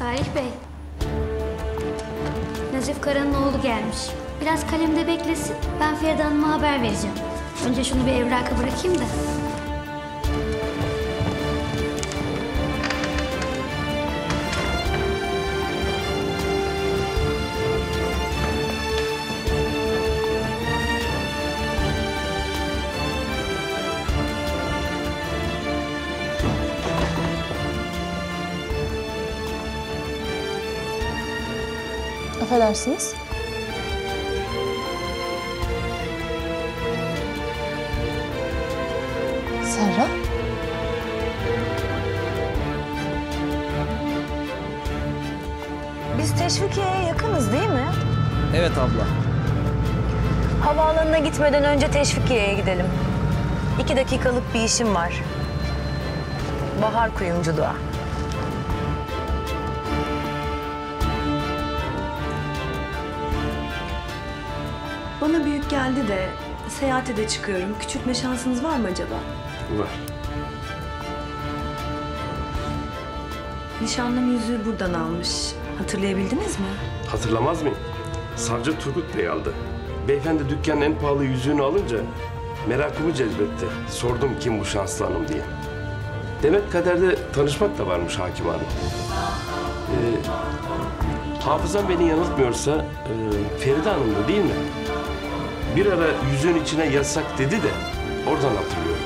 Salih Bey. Nazif Kara'nın oğlu gelmiş. Biraz kalemde beklesin. Ben Feride Hanım'a haber vereceğim. Önce şunu bir evraka bırakayım da. Affedersiniz. Serra? Biz Teşvikiye'ye yakınız değil mi? Evet abla. Havaalanına gitmeden önce Teşvikiye'ye gidelim. İki dakikalık bir işim var. Bahar kuyumculuğa. Bana büyük geldi de seyahate de çıkıyorum. Küçültme şansınız var mı acaba? Var. Nişanlım yüzüğü buradan almış. Hatırlayabildiniz mi? Hatırlamaz mıyım? Savcı Turgut Bey aldı. Beyefendi dükkanın en pahalı yüzüğünü alınca merakımı cezbetti. Sordum kim bu şanslı hanım diye. Demek kaderde tanışmak da varmış hakim hanım. Ee, hafızam beni yanıltmıyorsa e, Feride Hanım'dı değil mi? Bir ara yüzüğün içine yasak dedi de oradan hatırlıyorum.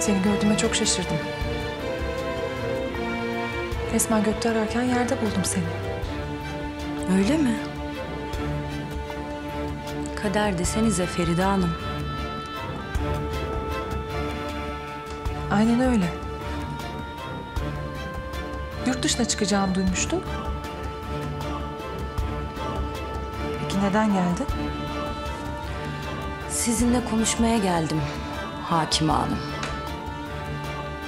Seni gördüğüme çok şaşırdım. Resmen gökte ararken yerde buldum seni. Öyle mi? Kader desenize Feride Hanım. Aynen öyle. Yurt dışına çıkacağımı duymuştum. Peki neden geldin? Sizinle konuşmaya geldim Hakime Hanım.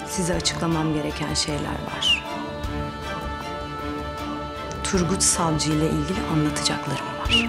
Size açıklamam gereken şeyler var. Turgut Savcı ile ilgili anlatacaklarım var.